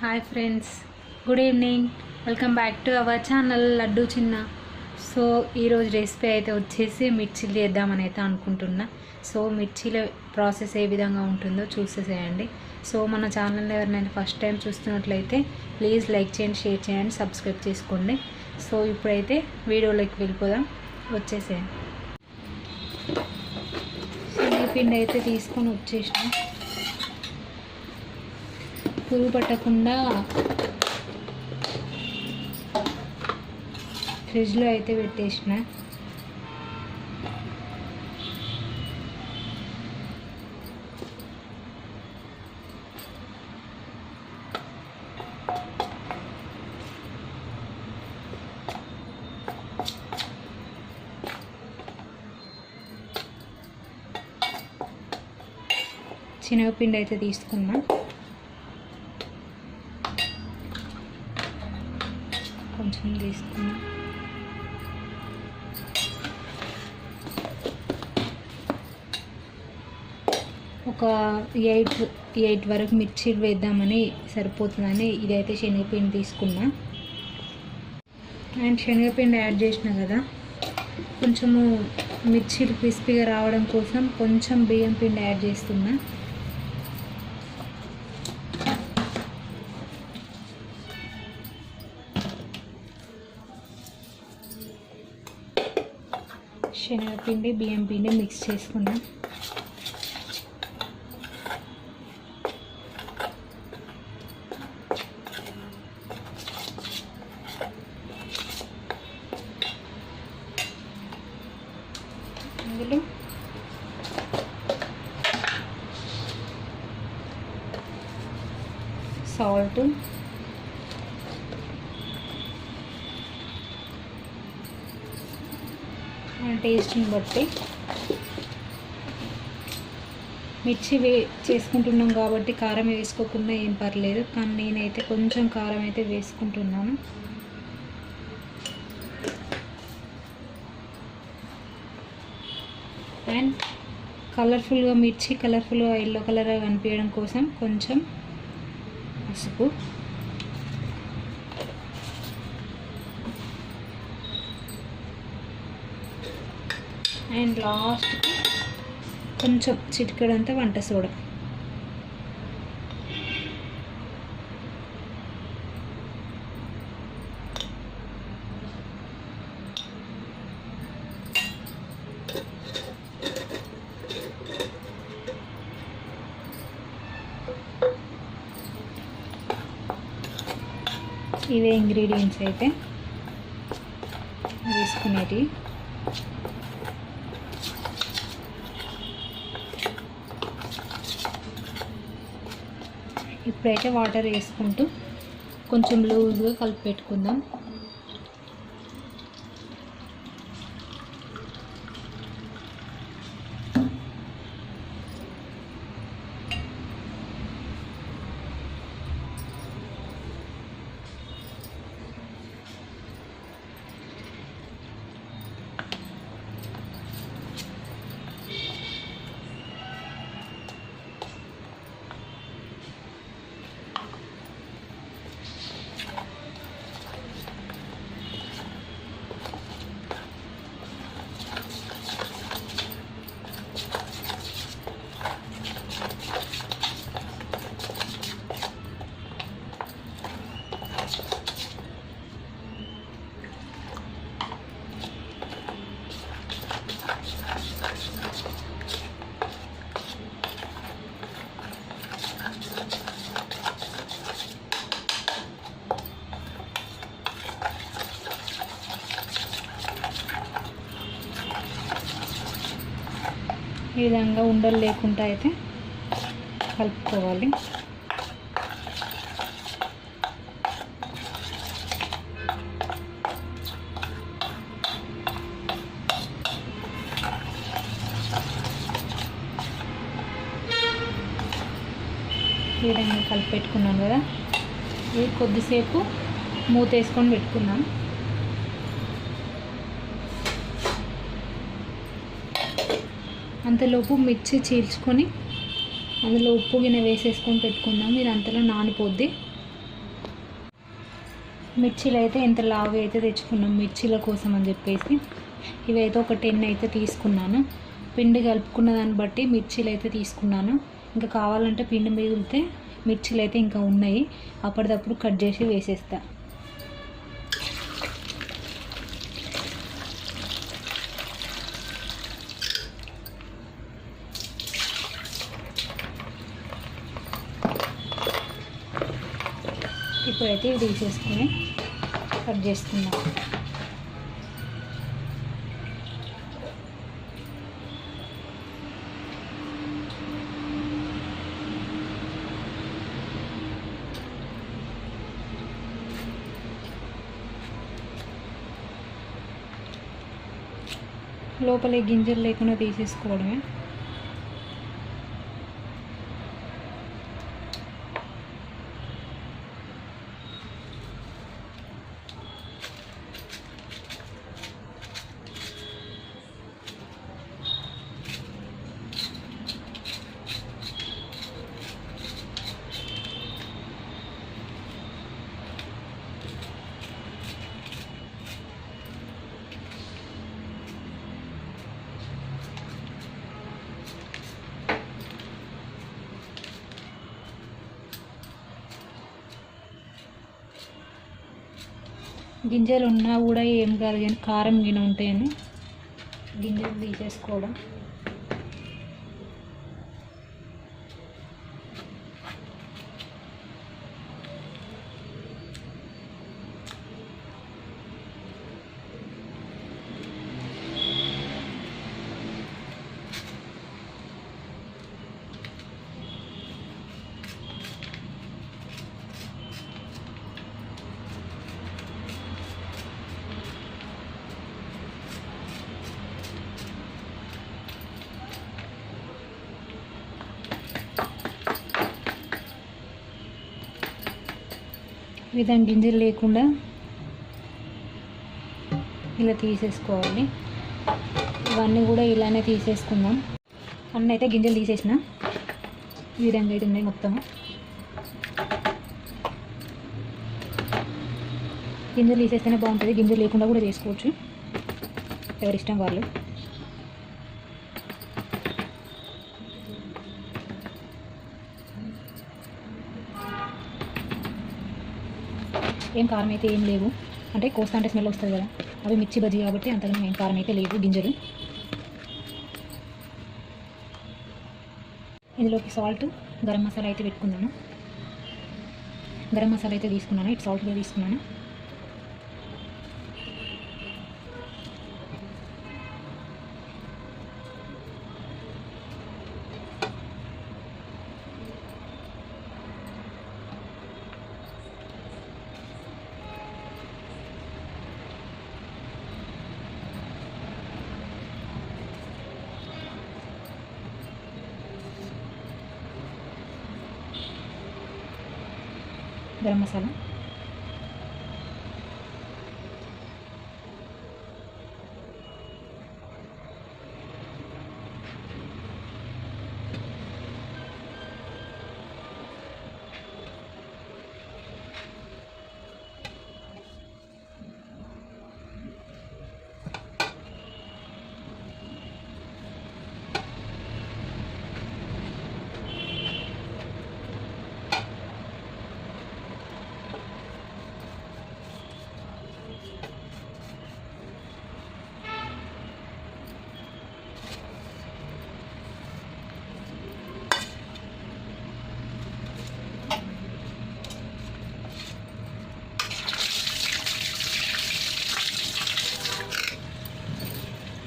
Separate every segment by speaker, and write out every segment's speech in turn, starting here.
Speaker 1: Hi friends good evening. Welcome back to our channel Laddu Chinna. So ఈరోజు recipe అయితే వచ్చేసి మిర్చీలు చేద్దామని అయితే అనుకుంటున్నా. సో మిర్చీల ప్రాసెస్ ఏ విధంగా ఉంటుందో చూసేసేయండి. సో మన ఛానల్ ఎవరినైనా ఫస్ట్ టైం చూస్తున్నట్లయితే ప్లీజ్ లైక్ చేయండి షేర్ చేయండి సబ్స్క్రైబ్ చేసుకోండి. సో ఇప్పుడైతే వీడియోలోకి వెళ్ళిపోదాం. వచ్చేసేయండి. పిండి అయితే తీసుకొని వచ్చేసినాం. పురుగు పట్టకుండా ఫ్రిడ్జ్లో అయితే పెట్టేసిన. శనగపిండి అయితే తీసుకున్నా ఒక ఎయిట్ ఎయిట్ వరకు మిర్చి వేద్దామని సరిపోతుందని ఇదైతే శనగపిండి తీసుకున్నా. అండ్ శనగపిండి యాడ్ చేసిన కదా కొంచెము మిర్చీలు క్రిస్పీగా రావడం కోసం కొంచెం బియ్యం పిండి యాడ్ చేస్తున్నా. శనగపిండి బియ్యం పిండి మిక్స్ చేసుకున్నాం అందులో సాల్ట్. టేస్ట్ని బట్టి. మిర్చి వే చేసుకుంటున్నాం కాబట్టి కారం వేసుకోకుండా ఏం పర్లేదు కానీ నేనైతే కొంచెం కారం అయితే వేసుకుంటున్నాను. అండ్ కలర్ఫుల్గా మిర్చి కలర్ఫుల్గా ఎల్లో కలర్గా కనిపించడం కోసం కొంచెం పసుపు. అండ్ లాస్ట్కి కొంచెం చిటికెడంతా వంట సోడా. ఇవే ఇంగ్రీడియంట్స్ అయితే వేసుకునేటివి ఇప్పుడైతే వాటర్ వేసుకుంటూ కొంచెం లూజ్గా కలిపి పెట్టుకుందాం. ఈ విధంగా ఉండలు లేకుండా అయితే కలుపుకోవాలి. ఈ విధంగా కలిపి పెట్టుకున్నాను కదా. ఇది కొద్దిసేపు మూత వేసుకొని పెట్టుకున్నాం అంతలోపు మిర్చి చీల్చుకొని అందులో ఉప్పు గిన్నె వేసేసుకొని పెట్టుకుందాం. ఇది అంతలో నానిపోద్ది. మిర్చీలు అయితే ఇంత లావు అయితే తెచ్చుకున్నాం. మిర్చీల కోసం అని చెప్పేసి ఇవైతే ఒక టెన్ అయితే తీసుకున్నాను. పిండి కలుపుకున్న దాన్ని బట్టి మిర్చీలు అయితే తీసుకున్నాను. ఇంకా కావాలంటే పిండి మిగిలితే మిర్చీలు అయితే ఇంకా ఉన్నాయి. అప్పటిదప్పుడు కట్ చేసి వేసేస్తాను ఇప్పుడైతే ఇవి తీసేసుకుని కట్ చేసుకుందాం. లోపల ఈ గింజలు లేకుండా తీసేసుకోవడమే. గింజలు ఉన్నా కూడా ఏం కాదు కానీ కారం గిన ఉంటాయని గింజలు తీసేసుకోవడం. విధంగా గింజలు లేకుండా ఇలా తీసేసుకోవాలి. ఇవన్నీ కూడా ఇలానే తీసేసుకుందాం. అన్నీ అయితే గింజలు తీసేసిన. ఈ విధంగా అయితే ఉన్నాయి మొత్తం. గింజలు తీసేస్తేనే బాగుంటుంది. గింజలు లేకుండా కూడా చేసుకోవచ్చు. ఎవరిష్టం వాళ్ళు. ఏం కారం అయితే ఏం లేవు. అంటే కోస్తా అంటే స్మెల్ వస్తుంది కదా. అవి మిర్చి బజ్జీ కాబట్టి అంతగా ఏం కారం అయితే లేవు గింజలు. ఇందులోకి సాల్ట్ గరం మసాలా అయితే పెట్టుకున్నాను. గరం మసాలా అయితే తీసుకున్నాను. ఇటు సాల్ట్ కూడా తీసుకున్నాను. గరం మసాలా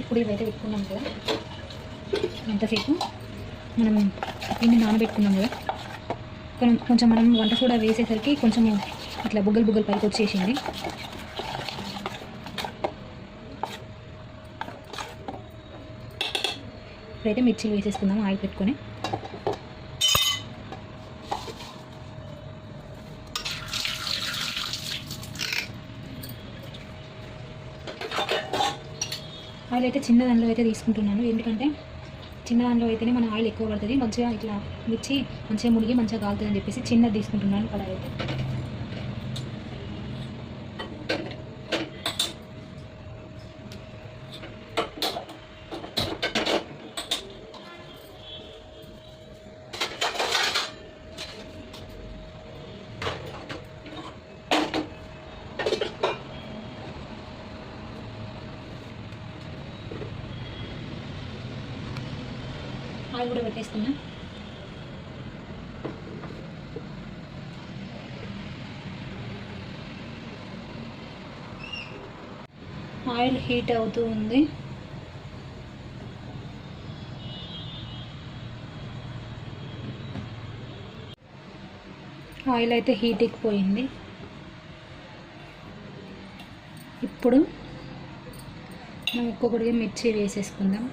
Speaker 1: ఇప్పుడు ఇవైతే పెట్టుకున్నాం కదా. ఎంతసేపు మనం పిండి నానబెట్టుకున్నాం కదా. కొంచెం మనం వంట సోడా వేసేసరికి కొంచెం ఇట్లా బుగ్గలు బుగ్గలు పైకి వచ్చేసింది. ఇప్పుడైతే మిర్చిలు వేసేసుకుందాం ఆయిల్ పెట్టుకొని. ఆయిల్ అయితే చిన్న దానిలో అయితే తీసుకుంటున్నాను. ఎందుకంటే చిన్న దానిలో అయితేనే మన ఆయిల్ ఎక్కువ పడుతుంది. మంచిగా ఇట్లా మిర్చి మంచిగా మునిగి మంచిగా కాలుతుంది అని చెప్పేసి చిన్నది తీసుకుంటున్నాను కడాయి అయితే. ఆయిల్ కూడా పెట్టేస్తున్నా. ఆయిల్ హీట్ అవుతూ ఉంది. ఆయిల్ అయితే హీట్ ఎక్కిపోయింది. ఇప్పుడు మనం ఒక్కొక్కటిగా మిర్చి వేసేసుకుందాం.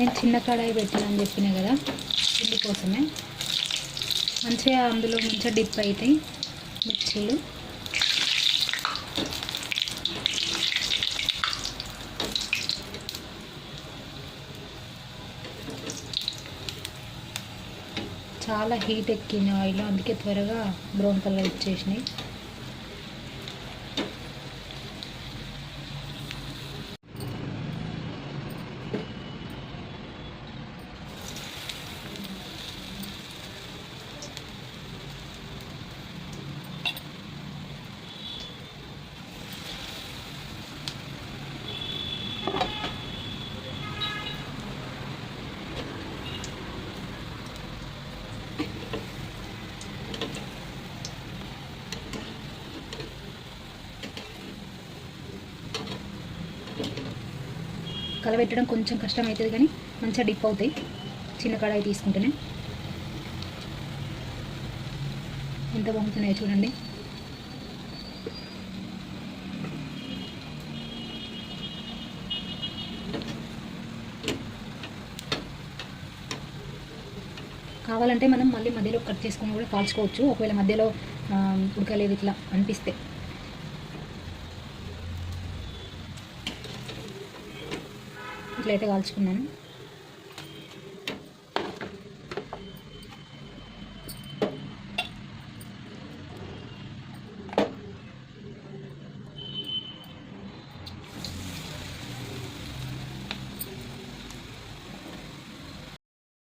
Speaker 1: నేను చిన్న కడాయి పెట్టానని చెప్పిన కదా చిల్లి కోసమే. మంచిగా అందులో మంచిగా డిప్ అవుతాయి మిర్చీలు. చాలా హీట్ ఎక్కింది ఆయిల్ అందుకే త్వరగా బ్రౌన్ కలర్ ఇచ్చేసినాయి కలబెట్టడం కొంచెం కష్టం అవుతుంది కానీ మంచిగా డిప్ అవుతాయి. చిన్న కడాయి తీసుకుంటేనే. ఎంత బాగుంటున్నాయో చూడండి. కావాలంటే మనం మళ్ళీ మధ్యలో కట్ చేసుకుని కూడా కాల్చుకోవచ్చు ఒకవేళ మధ్యలో ఉడకలేదు ఇట్లా అనిపిస్తే. ప్లేట్ కాల్చుకున్నాను.